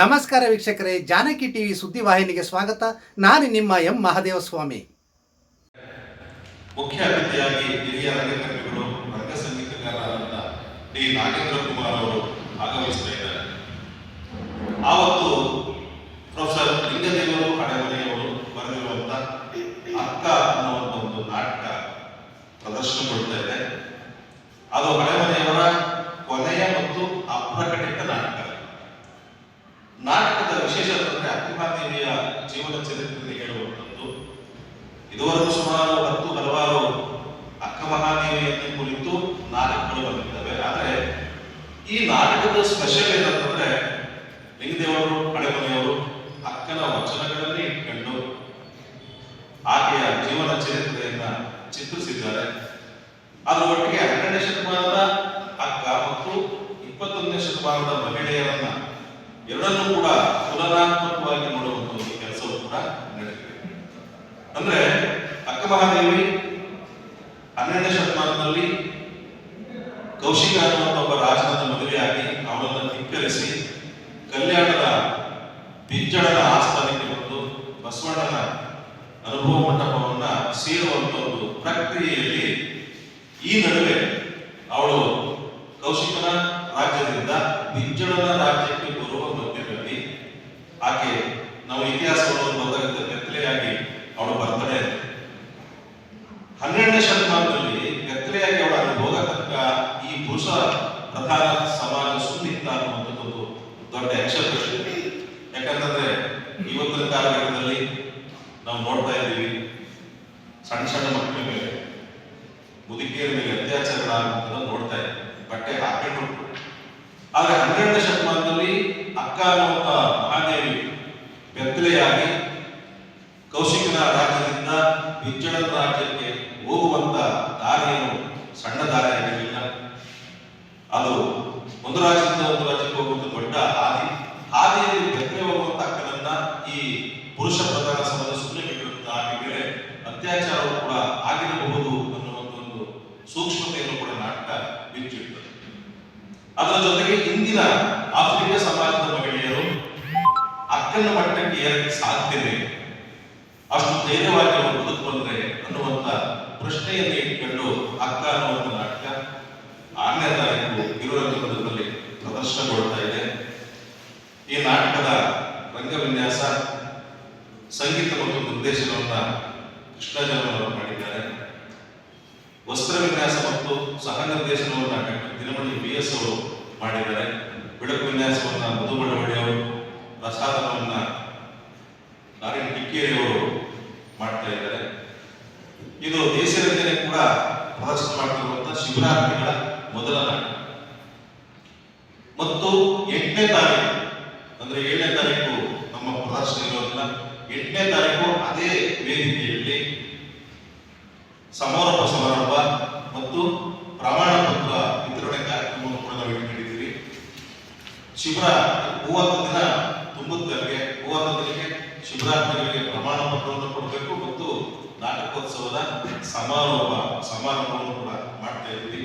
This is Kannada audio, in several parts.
ನಮಸ್ಕಾರ ವೀಕ್ಷಕರೇ, ಜಾನಕಿ ಟಿವಿ ಸುದ್ದಿವಾಹಿನಿಗೆ ಸ್ವಾಗತ. ನಾನು ನಿಮ್ಮ ಎಂ ಮಹಾದೇವಸ್ವಾಮಿ. ಮುಖ್ಯ ಅತಿಥಿಯಾಗಿ ಹಿರಿಯ ರಂಗಕರ್ಮಿಗಳು ರಂಗ ಸಂಗೀತಗಾರರಾದ ಡಿ. ನಾಗೇಂದ್ರ ಕುಮಾರ್ ಅವರು ಭಾಗವಹಿಸ್ತಾ ಇದ್ದಾರೆ. ಆವತ್ತು ಪ್ರೊಫೆಸರ್ ಲಿಂಗದೇವರು ಹಳೆಮನೆಯವರು ಬರೆದಿರುವಂತ ಅಕ್ಕ ಅನ್ನುವಂಥ ಒಂದು ನಾಟಕ ಪ್ರದರ್ಶನಗೊಳ್ತಾ ಇದೆ ಅದು ಹಳೆಮನೆಯವರ ಕೊನೆಯ ಮತ್ತು ಅಪ್ರಕಟಿತ ನಾಟಕ ನಾಟಕದ ವಿಶೇಷತೆ ಅಂದ್ರೆ ಅಕ್ಕಿಮಾದೇವಿಯ ಜೀವನ ಚರಿತ್ರೆಯನ್ನು ಹೇಳುವಂಥದ್ದು ಇದುವರೆಗೂ ಸುಮಾರು ಹತ್ತು ಹಲವಾರು ಅಕ್ಕ ಮಹಾದೇವಿಯನ್ನು ಕುರಿತು ನಾಟಕಗಳು ಬಂದಿದ್ದಾವೆ ಆದರೆ ಈ ನಾಟಕದ ಸ್ಪೆಷಲ್ ಏನಂತಂದ್ರೆ ಲಿಂಗದೇವರು ಹಳೆಮನೆಯವರು ಅಕ್ಕನ ವಚನಗಳನ್ನೇ ಇಟ್ಕೊಂಡು ಆಕೆಯ ಜೀವನ ಚರಿತ್ರೆಯನ್ನ ಚಿತ್ರಿಸಿದ್ದಾರೆ ಅದರ ಒಟ್ಟಿಗೆ ಹನ್ನೆರಡನೇ ಶತಮಾನದ ಅಕ್ಕ ಮತ್ತು ಇಪ್ಪತ್ತೊಂದನೇ ಶತಮಾನದ ಮಹಿಳೆಯರನ್ನ ಎರಡನ್ನೂ ಕೂಡ ಪುನರಾತ್ಮಕವಾಗಿ ನೋಡುವಂತ ಒಂದು ಕೆಲಸವು ಕೂಡ ನಡೆದಿದೆ. ಅಂದ್ರೆ ಅಕ್ಕ ಮಹಾದೇವಿ ಹನ್ನೆರಡನೇ ಶತಮಾನದಲ್ಲಿ ಕೌಶಿಕ ಅನ್ನುವಂತ ಒಬ್ಬ ರಾಜನನ್ನು ಮದುವೆಯಾಗಿ ಅವಳನ್ನು ಧಿಕ್ಕರಿಸಿ ಕಲ್ಯಾಣದ ಪಿಂಚಣದ ಆಸ್ಥಾನಕ್ಕೆ ಬಂದು ಬಸವಣ್ಣನ ಅನುಭವ ಮಂಟಪವನ್ನ ಸೇರುವಂತ ಒಂದು ಪ್ರಕ್ರಿಯೆಯಲ್ಲಿ ಈ ನಡುವೆ ಅವಳು ಕೌಶಿಕನ ರಾಜ್ಯದಿಂದ ಬಿಂಜಳನ ರಾಜ್ಯಕ್ಕೆ ಬರುವ ಮಧ್ಯದಲ್ಲಿ ಆಕೆ ನಾವು ಇತಿಹಾಸವನ್ನು ಬಂದಾಗ ಬೆತ್ತಲೆಯಾಗಿ ಅವಳು ಬರ್ತಾಳೆ. ಹನ್ನೆರಡನೇ ಶತಮಾನದಲ್ಲಿ ಬೆತ್ತಲೆಯಾಗಿ ಅವಳ ಅಲ್ಲಿ ಹೋಗತಕ್ಕ ಈ ಪುರುಷ ಪ್ರಧಾನ ಸಮಾಜ ಸುನ್ನಿತ್ತ ಅನ್ನುವಂಥದ್ದು ದೊಡ್ಡ ಯಕ್ಷಪ್ರಶ್ನೆ ಯಾಕಂತಂದ್ರೆ ಇವತ್ತಿನ ಕಾಲಘಟ್ಟದಲ್ಲಿ ನಾವು ನೋಡ್ತಾ ಇದ್ದೀವಿ ಸಣ್ಣ ಸಣ್ಣ ಮಕ್ಕಳ ಮೇಲೆ ಮುದುಕಿಯರ ಮೇಲೆ ಅತ್ಯಾಚಾರಗಳಾಗುವುದನ್ನು ನೋಡ್ತಾ ಇದ್ದೀವಿ ಬಟ್ಟೆ ಹಾಕೊಂಡು ಆದ್ರೆ ಹನ್ನೆರಡನೇ ಶತಮಾನದಲ್ಲಿ ಅಕ್ಕ ಅನ್ನುವಂಥ ಮಹಾದೇವಿ ಬೆತ್ತಲೆಯಾಗಿ ಕೌಶಿಕನ ರಾಜ್ಯದಿಂದ ಬಿಜ್ಜಳನ ರಾಜ್ಯಕ್ಕೆ ಹೋಗುವಂತ ದಾರಿಯನ್ನು ಸಣ್ಣ ದಾರಿ ಅದು ಒಂದು ರಾಜ್ಯದಿಂದ ಒಂದು ರಾಜ್ಯಕ್ಕೆ ಹೋಗುವಂತ ದೊಡ್ಡ ಹಾದಿ. ಹಾದಿಯಲ್ಲಿ ಬೆತ್ತಲೆ ಹೋಗುವಂತ ಈ ಪುರುಷ ಪ್ರಧಾನ ಸಮಾಜ ಸುಮ್ಮನೆ ಮೇಲೆ ಅತ್ಯಾಚಾರವು ಕೂಡ ಆಗಿರಬಹುದು ಅನ್ನುವಂತ ಒಂದು ಸೂಕ್ಷ್ಮತೆಯನ್ನು ಕೂಡ ನಾಟಕ ಬಿಚ್ಚಿಡ್ತದೆ. ಅದರ ಜೊತೆಗೆ ಇಂದಿನ ಆಫ್ರಿಕಾ ಸಮಾಜದ ಮಹಿಳೆಯರು ಅಕ್ಕನ ಮಟ್ಟಕ್ಕೆ ಏರಕ್ಕೆ ಸಾಧ್ಯವೇ ಅಷ್ಟು ಧೈರ್ಯವಾಗಿ ಅವರು ಬದುಕು ಅನ್ನುವಂತ ಪ್ರಶ್ನೆಯನ್ನು ಇಟ್ಕೊಂಡು ಅಕ್ಕ ಅನ್ನುವಂತ ನಾಟಕ ಆರನೇ ತಾರೀಕು ತಿರುವನಂತಪುರದಲ್ಲಿ ಪ್ರದರ್ಶನಗೊಳ್ತಾ ಇದೆ. ಈ ನಾಟಕದ ರಂಗ ವಿನ್ಯಾಸ ಸಂಗೀತ ಮತ್ತು ನಿರ್ದೇಶನವನ್ನ ಕೃಷ್ಣ ಜನ್ಮನವರು ಮಾಡಿದ್ದಾರೆ. ವಸ್ತ್ರ ವಿನ್ಯಾಸ ಮತ್ತು ಸಹ ನಿರ್ದೇಶನವನ್ನು ದಿನಮಣಿ ಬಿ ಎಸ್ ಅವರು ಮಾಡಿದ್ದಾರೆ ಬೆಳಕು ವಿನ್ಯಾಸವನ್ನು ಮಧು ಪ್ರಸಾದವನ್ನು ನಾರಿನ ಅವರು ಮಾಡ್ತಾ ಇದ್ದಾರೆ. ಇದು ದೇಶರಂಜನೆ ಕೂಡ ಪ್ರದರ್ಶನ ಮಾಡ್ತಿರುವಂತಹ ಶಿವರಾತ್ರಿಗಳ ಮೊದಲ ನಾಟಕ. ಮತ್ತು ಎಂಟನೇ ತಾರೀಕು, ಅಂದ್ರೆ ಏಳನೇ ತಾರೀಕು ನಮ್ಮ ಪ್ರದರ್ಶನ ಇರೋದಿಲ್ಲ ಎಂಟನೇ ತಾರೀಕು ಅದೇ ವೇದಿಕೆಯಲ್ಲಿ ಸಮಾರೋಪ ಸಮಾರಂಭ ಮತ್ತು ಪ್ರಮಾಣ ಪತ್ರ ವಿತರಣೆ ಕಾರ್ಯಕ್ರಮವನ್ನು ಕೂಡ ನಾವು ಇಟ್ಕೊಂಡಿದ್ದೀವಿ ಶಿಬಿರ ಮೂವತ್ತು ದಿನ ತುಂಬುತ್ತಲ್ಲಿ ಮೂವತ್ತು ದಿನಕ್ಕೆ ಶಿಬಿರಾರ್ಥಿಗಳಿಗೆ ಪ್ರಮಾಣ ಪತ್ರವನ್ನು ಕೊಡಬೇಕು ಮತ್ತು ನಾಟಕೋತ್ಸವದ ಸಮಾರೋಪ ಸಮಾರಂಭವನ್ನು ಕೂಡ ಮಾಡ್ತಾ ಇದ್ದೀವಿ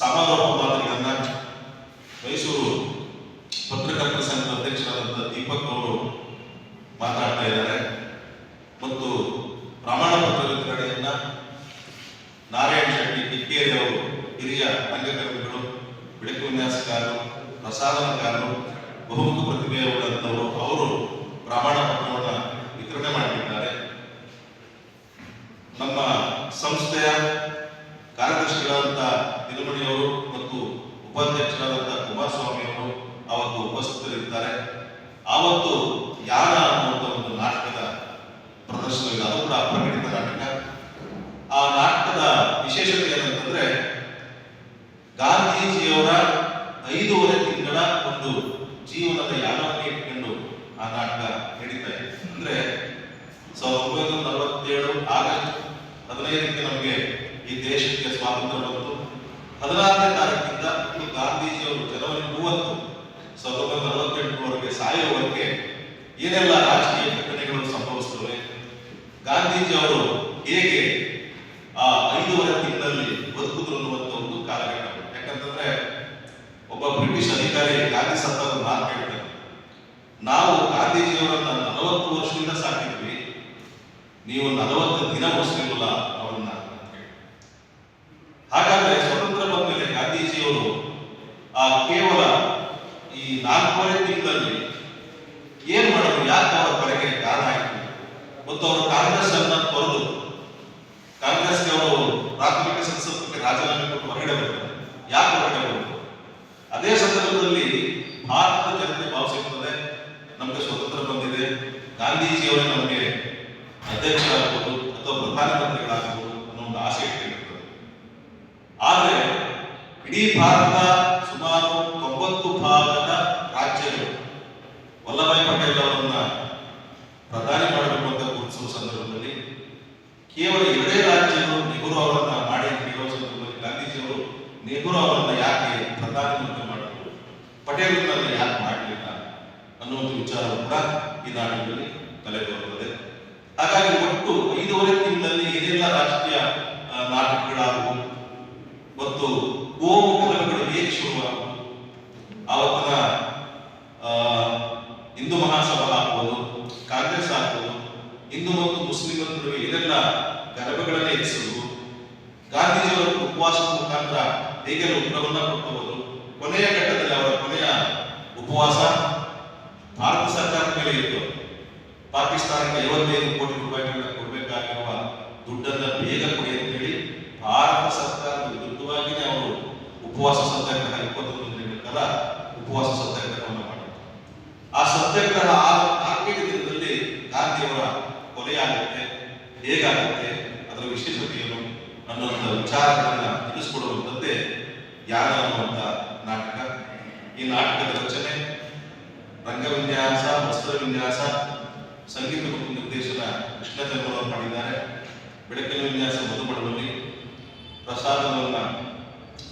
ಸಮಾರೋಪ ಮಾದರಿಯನ್ನ ಮೈಸೂರು ಪತ್ರಕರ್ತರ ಸಂಘದ ಅಧ್ಯಕ್ಷರಾದಂತಹ ದೀಪಕ್ ಅವರು ಮಾತಾಡ್ತಾ ಇದ್ದಾರೆ ಮತ್ತು ಪ್ರಮಾಣ ಪತ್ರ ವಿತರಣೆಯನ್ನ ನಾರಾಯಣ ಶೆಟ್ಟಿ ಕಿಕ್ಕೇರಿ ಅವರು ಹಿರಿಯ ರಂಗಕರ್ಮಿಗಳು ಬೆಳಕು ವಿನ್ಯಾಸಕಾರರು ಪ್ರಸಾದನಕಾರರು ಬಹುಮುಖ ಪ್ರತಿಭೆಯುಳ್ಳಂತವರು ಅವರು ಪ್ರಮಾಣ ಪತ್ರವನ್ನು ವಿತರಣೆ ಮಾಡಿದ್ದಾರೆ ನಮ್ಮ ಸಂಸ್ಥೆಯ ಕಾರ್ಯದರ್ಶಿಗಳಾದಂಥ ತಿರುಮಣಿಯವರು ಮತ್ತು ಉಪಾಧ್ಯಕ್ಷರಾದಂಥ ಕುಮಾರಸ್ವಾಮಿಯವರು ಅವತ್ತು ಉಪಸ್ಥಿತರಿರ್ತಾರೆ. ಆವತ್ತು ಯಾರ ಅನ್ನುವಂಥ ಒಂದು ನಾಟಕದ ಪ್ರದರ್ಶನ ಇದೆ ಅದು ಕೂಡ ಅಪ್ರಕಟಿತ ನಾಟಕ. ಆ ನಾಟಕದ ವಿಶೇಷತೆ ಏನಂತಂದ್ರೆ, ಗಾಂಧೀಜಿಯವರ ಐದೂವರೆ ತಿಂಗಳ ಒಂದು ಜೀವನದ ಯಾನವನ್ನು ಇಟ್ಕೊಂಡು ಆ ನಾಟಕ ನಡೀತಾ ಇದೆ. ಅಂದ್ರೆ ಸಾವಿರದ ಒಂಬೈನೂರ ನಲವತ್ತೇಳು ಆಗಸ್ಟ್ ಹದಿನೈದಕ್ಕೆ ನಮಗೆ ಈ ದೇಶಕ್ಕೆ ಸ್ವಾತಂತ್ರ್ಯ ಬಂತು. ಹದಿನಾರನೇ ತಾರೀಕಿಂದ ಗಾಂಧೀಜಿ ಗಾಂಧೀಜಿಯವರು ಜನವರಿ ಮೂವತ್ತು, ಸಾವಿರದ ಒಂಬೈನೂರ ನಲವತ್ತೆಂಟರವರೆಗೆ ಸಾಯುವವರೆಗೆ ಏನೆಲ್ಲ ರಾಜಕೀಯ ಘಟನೆಗಳು ಸಂಭವಿಸ್ತವೆ ಗಾಂಧೀಜಿ ಅವರು ಹೇಗೆ, ಆ, ಐದೂವರೆ ತಿಂಗಳಲ್ಲಿ ಬದುಕಿದ್ರು ಅನ್ನುವಂಥ ಒಂದು ಕಾಲಘಟ್ಟ ಯಾಕಂತಂದ್ರೆ ಒಬ್ಬ ಬ್ರಿಟಿಷ್ ಅಧಿಕಾರಿ ಗಾಂಧಿ ಸತ್ತದ ಮಾತು ಹೇಳ್ತಾರೆ ನಾವು ಗಾಂಧೀಜಿಯವರನ್ನ ನಲವತ್ತು ವರ್ಷದಿಂದ ಸಾಕಿದ್ವಿ. ನೀವು ನಲವತ್ತು ದಿನ ಉಳಿಸಲಿಲ್ಲ ಅವರನ್ನ ಹಾಗಾದ್ರೆ ಗಾಂಧೀಜಿಯವರು ಆ ಕೇವಲ ಈ ನಾಲ್ಕೂವರೆ ತಿಂಗಳಲ್ಲಿ ಏನ್ ಮಾಡೋದು? ಯಾಕೆ ಅವರ ಕೊಲೆಗೆ ಕಾರಣ ಆಯಿತು? ಮತ್ತು ಅವರು ಕಾಂಗ್ರೆಸ್ ಅನ್ನ ತೊರೆದು ಕಾಂಗ್ರೆಸ್ಗೆ ಅವರು ಪ್ರಾಥಮಿಕ ಸಂಸತ್ತಿಗೆ ರಾಜೀನಾಮೆ ಕೊಟ್ಟು ಹೊರಗಡೆ ಬರ್ತಾರೆ ಯಾಕೆ ಹೊರಗಡೆ ಅದೇ ಸಂದರ್ಭದಲ್ಲಿ ಭಾರತದ ಜನತೆ ಭಾವಿಸುತ್ತದೆ ನಮಗೆ ಸ್ವತಂತ್ರ ಬಂದಿದೆ. ಗಾಂಧೀಜಿಯವರೇ ನಮಗೆ ಅಧ್ಯಕ್ಷರಾಗಬಹುದು ಅಥವಾ ಪ್ರಧಾನಮಂತ್ರಿಗಳಾಗಬಹುದು ಅನ್ನೋ ಒಂದು ಆಸೆ ಇಟ್ಟಿರ್ತದೆ ಆದರೆ ಇಡೀ ಭಾರತ ಸುಮಾರು ತೊಂಬತ್ತು ಭಾಗದ ರಾಜ್ಯಗಳು ವಲ್ಲಭಾಯ್ ಪಟೇಲ್ ಅವರನ್ನ ಪ್ರಧಾನಿ ಮಾಡಬೇಕು ಅಂತ ಗುರುತಿಸುವ ಸಂದರ್ಭದಲ್ಲಿ ಕೇವಲ ಎರಡೇ ರಾಜ್ಯಗಳು ನೆಹರು ಅವರನ್ನ ಮಾಡಿ ಅಂತ ಹೇಳುವ ಗಾಂಧೀಜಿಯವರು ನೆಹರು ಅವರನ್ನ ಯಾಕೆ ಪ್ರಧಾನಮಂತ್ರಿ ಮಾಡಿದ್ರು? ಪಟೇಲ್ರನ್ನ ಯಾಕೆ ಮಾಡಲಿಲ್ಲ ಅನ್ನೋ ಒಂದು ವಿಚಾರ ಕೂಡ ಈ ನಾಡಿನಲ್ಲಿ ತಲೆ ಬರುತ್ತದೆ ಹಾಗಾಗಿ ಒಟ್ಟು ಐದೂವರೆ ತಿಂಗಳಲ್ಲಿ ಏನೆಲ್ಲ ರಾಷ್ಟ್ರೀಯ ನಾಟಕಗಳಾದವು ಮತ್ತು ಗೋಮುಖಗಳು ಹೇಗೆ ಶುರುವಾಗುವುದು ಆವತ್ತಿನ ಹಿಂದೂ ಮಹಾಸಭಾ ಆಗ್ಬೋದು, ಕಾಂಗ್ರೆಸ್ ಆಗ್ಬೋದು, ಹಿಂದೂ ಮತ್ತು ಮುಸ್ಲಿಮರ ಏನೆಲ್ಲ ಗಲಭೆಗಳನ್ನ ಎನಿಸುವುದು ಗಾಂಧೀಜಿಯವರ ಉಪವಾಸದ ಮುಖಾಂತರ ಹೇಗೆ ಉತ್ತರವನ್ನ ಕೊಟ್ಟವರು ಕೊನೆಯ ಘಟ್ಟದಲ್ಲಿ ಅವರ ಕೊನೆಯ ಉಪವಾಸ ಭಾರತ ಸರ್ಕಾರದ ಮೇಲೆ ಇತ್ತು. ಪಾಕಿಸ್ತಾನಕ್ಕೆ ಐವತ್ತೈದು ಕೋಟಿ ರೂಪಾಯಿಗಳನ್ನ ಕೊಡಬೇಕಾಗಿರುವ ದುಡ್ಡನ್ನ ಬೇಗ ಕೊಡಿ ಅಂತ ಹೇಳಿ ಭಾರತ ಸರ್ಕಾರದ ವಿರುದ್ಧವಾಗಿಯೇ ಅವರು ಉಪವಾಸ ಸತ್ಯಾಗ್ರಹ ಇಪ್ಪತ್ತೊಂದು ದಿನಗಳ ಕಾಲ ಉಪವಾಸ ಸತ್ಯಾಗ್ರಹವನ್ನು ಮಾಡಿದರು. ಆ ಸತ್ಯಾಗ್ರಹ ಅನ್ನುವಂಥ ವಿಚಾರಗಳನ್ನ ತಿಳಿಸ್ಕೊಡುವಂಥದ್ದೇ ಯಾನ ಅನ್ನುವಂಥ ನಾಟಕ. ಈ ನಾಟಕದ ರಚನೆ, ರಂಗವಿನ್ಯಾಸ ವಸ್ತ್ರ ವಿನ್ಯಾಸ ಸಂಗೀತ ಮತ್ತು ನಿರ್ದೇಶನ ಕೃಷ್ಣ ಮಾಡಿದ್ದಾರೆ. ಬೆಳಕಿನ ವಿನ್ಯಾಸ ಮಧುಮಡವಲ್ಲಿ ಪ್ರಸಾದವನ್ನ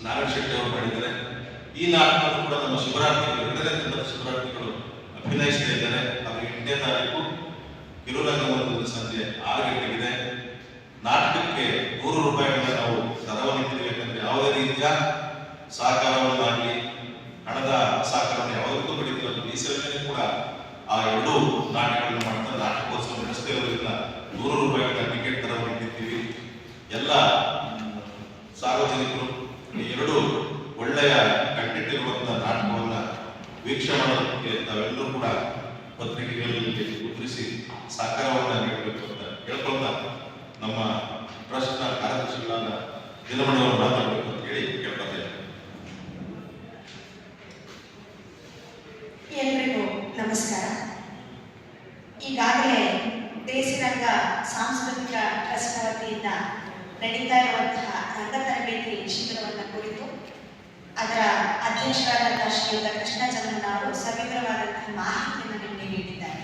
ನಾರಾಯಣ ಶೆಟ್ಟಿ ಅವರು ಮಾಡಿದ್ದಾರೆ. ಈ ನಾಟಕವನ್ನು ಕೂಡ ನಮ್ಮ ಶಿವರಾತ್ರಿಗಳು ಎರಡನೇ ತಂಡದ ಶಿವರಾತ್ರಿಗಳು ಅಭಿನಯಿಸ್ತಾ ಇದ್ದಾರೆ. ಅದು ಎಂಟನೇ ತಾರೀಕು ಕಿರುರಂಗಮಂದಿರದ ಸಂಜೆ ಆರು ಗಂಟೆಗಿದೆ. ರೂಪಾಯಿಗಳನ್ನ ನಾವು ದರವನ್ನಿಟ್ಟಿದ್ದೇವೆ ನೀಡಬೇಕಂದ್ರೆ ಯಾವುದೇ ರೀತಿಯ ಸಹಕಾರವನ್ನಾಗಲಿ ಹಣದ ಸಹಕಾರವನ್ನು ಯಾವತ್ತೂ ಪಡಿತೀವಿ ಮೀಸಲಿನಲ್ಲಿ ಕೂಡ ಆ ಎರಡು ನಾಟಕಗಳನ್ನು ಮಾಡ್ತಾ ನಾಟಕೋತ್ಸವ ನಡೆಸ್ತಾ ಇರೋದ್ರಿಂದ ನೂರು ರೂಪಾಯಿಗಳ ಟಿಕೆಟ್ ದರವನ್ನು ಎಲ್ಲ ಸಾರ್ವಜನಿಕರು ಈ ಎರಡು ಒಳ್ಳೆಯ ಕಂಟೆಂಟ್ ಇರುವಂತಹ ನಾಟಕವನ್ನ ವೀಕ್ಷಣೆ ಮಾಡೋದಕ್ಕೆ ತಾವೆಲ್ಲರೂ ಕೂಡ ಪತ್ರಿಕೆಗಳಲ್ಲಿ ಮುದ್ರಿಸಿ ಸಹಕಾರವನ್ನ ನೀಡಬೇಕು ಅಂತ ಹೇಳ್ಕೊಳ್ತಾ ನಮ್ಮ ಟ್ರಸ್ಟ್ನ ಕಾರ್ಯದರ್ಶಿಗಳಾದ ದಿನಮಣಿಯವರು ಮಾತಾಡಬೇಕು ಅಂತ ಹೇಳಿ ಕೇಳ್ಕೊತೇನೆ ಎಲ್ರಿಗೂ ನಮಸ್ಕಾರ. ಈಗಾಗಲೇ ದೇಸಿರಂಗ ಸಾಂಸ್ಕೃತಿಕ ಟ್ರಸ್ಟ್ ವತಿಯಿಂದ ನಡೀತಾ ಇರುವಂತಹ ರಂಗ ತರಬೇತಿ ಶಿಬಿರವನ್ನು ಕುರಿತು ಅದರ ಅಧ್ಯಕ್ಷರಾದಂತಹ ಶ್ರೀಯುತ ಕೃಷ್ಣ ಚಂದ್ರನ್ ಅವರು ಸವಿವರವಾದಂತಹ ಮಾಹಿತಿಯನ್ನು ನಿಮಗೆ ನೀಡಿದ್ದಾರೆ.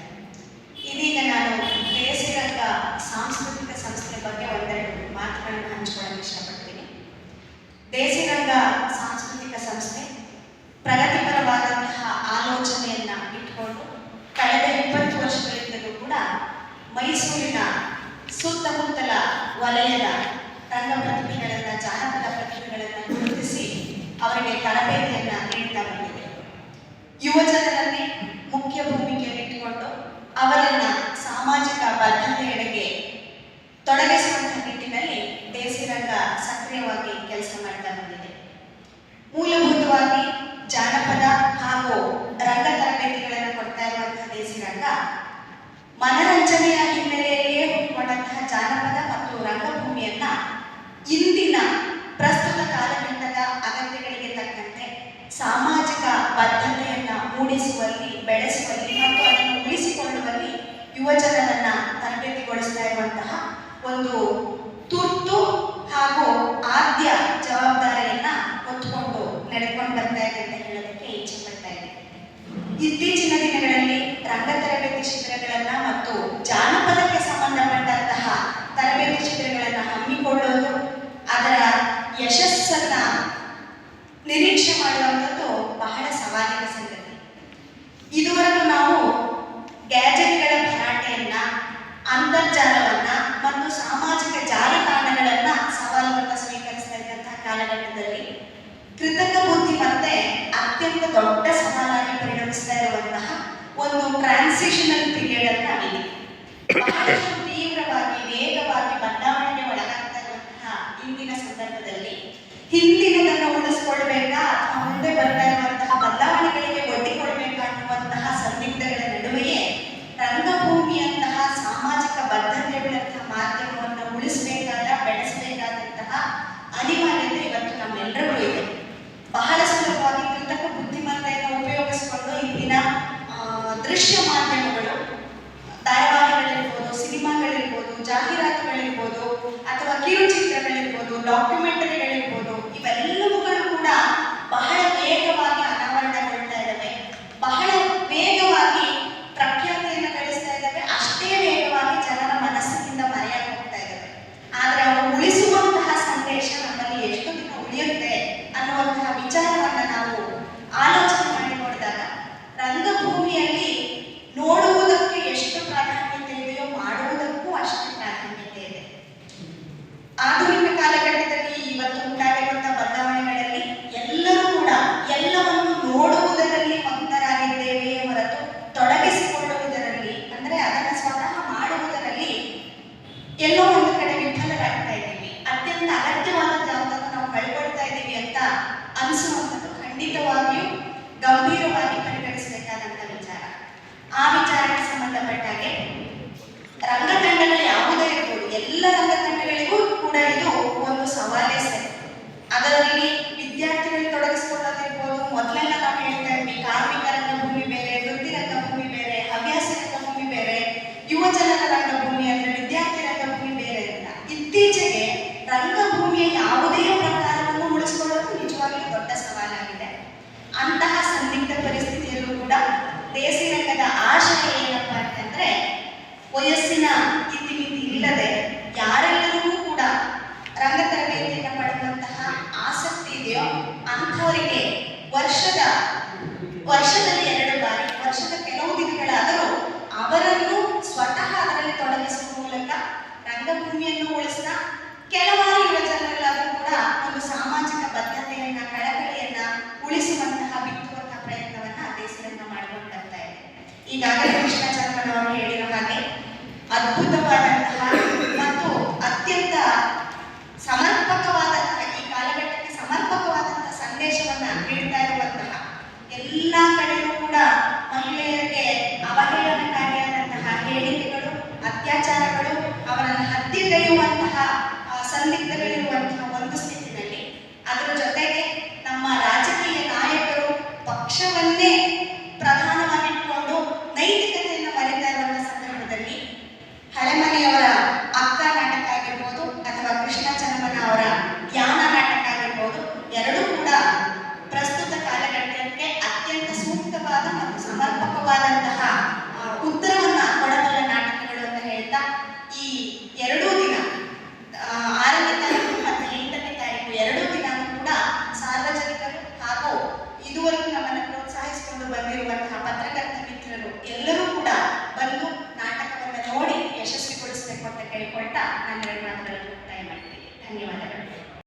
ಇದೀಗ ನಾನು ದೇಸಿರಂಗ ಸಾಂಸ್ಕೃತಿಕ ಸಂಸ್ಥೆ ಬಗ್ಗೆ ಒಂದೆರಡು ಮಾತುಗಳನ್ನು ಹಂಚಿಕೊಳ್ಳಲು ಇಷ್ಟಪಡ್ತೀನಿ ದೇಸಿರಂಗ ಸಾಂಸ್ಕೃತಿಕ ಸಂಸ್ಥೆ ಪ್ರಗತಿಪರವಾದಂತಹ ಆಲೋಚನೆಯನ್ನ ಇಟ್ಕೊಂಡು ಕಳೆದ ಇಪ್ಪತ್ತು ವರ್ಷಗಳಿಂದಲೂ ಕೂಡ ಮೈಸೂರಿನ ಸುತ್ತಮುತ್ತಲ ವಲಯದ ರಂಗ ಪ್ರತಿಭೆಗಳನ್ನ ಜಾನಪದ ಪ್ರತಿಭೆಗಳನ್ನ ಗುರುತಿಸಿ ಅವರಿಗೆ ತರಬೇತಿಯನ್ನ ನೀಡ್ತಾ ಬಂದಿದೆ ಯುವ ತುರ್ತು ಹಾಗೂ ಆದ್ಯ ಜವಾಬ್ದಾರಿಯನ್ನ ಹೊತ್ಕೊಂಡು ನಡ್ಕೊಂಡು ಬರ್ತಾ ಇದೆ ಅಂತ ಹೇಳೋದಕ್ಕೆ ಇಚ್ಛೆ ಪಡ್ತಾ ಇದೆ. ಇತ್ತೀಚಿನ ದಿನಗಳಲ್ಲಿ ರಂಗ ತರಬೇತಿ ಶಿಬಿರಗಳನ್ನ ಮತ್ತು ಜಾನಪದಕ್ಕೆ ಸಂಬಂಧಪಟ್ಟಂತಹ ತರಬೇತಿ ಶಿಬಿರಗಳನ್ನ ಹಮ್ಮಿಕೊಳ್ಳೋದು, ಅದರ ಯಶಸ್ಸನ್ನ ನಿರೀಕ್ಷೆ ಮಾಡುವಂಥದ್ದು ಬಹಳ ಸವಾಲಿನ ಸಂಗತಿ. ಇದುವರೆಗೂ ನಾವು ಗ್ಯಾಜೆಟ್ಗಳ ಭರಾಟೆಯನ್ನ, ಅಂತರ್ಜಾಲವನ್ನ ಮತ್ತು ಸಾಮಾಜಿಕ ಜಾಲತಾಣಗಳನ್ನ ಕಾಲಘಟ್ಟದಲ್ಲಿ ಕೃತಕ ಬುದ್ಧಿಮತ್ತೆ ಅತ್ಯಂತ ದೊಡ್ಡ ಸವಾಲಾಗಿ ಪರಿಣಮಿಸ್ತಾ ಇರುವಂತಹ ಒಂದು ಟ್ರಾನ್ಸಿಷನಲ್ ಪೀರಿಯಡ್ ಅಂತ ಈಗಾಗಲೇ ಕೃಷ್ಣಚಂದ್ರನವರು ಹೇಳಿದ ಹಾಗೆ ಅದ್ಭುತವಾದಂತಹ ಮತ್ತು ಅತ್ಯಂತ ಸಮರ್ಪಕವಾದಂತಹ ಈ ಕಾಲಘಟ್ಟಕ್ಕೆ ಸಮರ್ಪಕವಾದಂತಹ ಸಂದೇಶವನ್ನ ನೀಡ್ತಾ ಇರುವಂತಹ ಎಲ್ಲ ಕಡೆಯೂ ಕೂಡ ಮಹಿಳೆಯರಿಗೆ ಅವಹೇಳನಕಾರಿಯಾದಂತಹ ಹೇಳಿಕೆಗಳು, ಅತ್ಯಾಚಾರಗಳು, ಅವರನ್ನು ಹತ್ತಿಗೈಯುವಂತಹ ಸಂದಿಗ್ಧಗಳಿರುವಂತಹ ಒಂದು ಸ್ಥಿತಿನಲ್ಲಿ ಅದರ ಜೊತೆಗೆ ನಮ್ಮ ರಾಜಕೀಯ ನಾಯಕರು ಪಕ್ಷವನ್ನೇ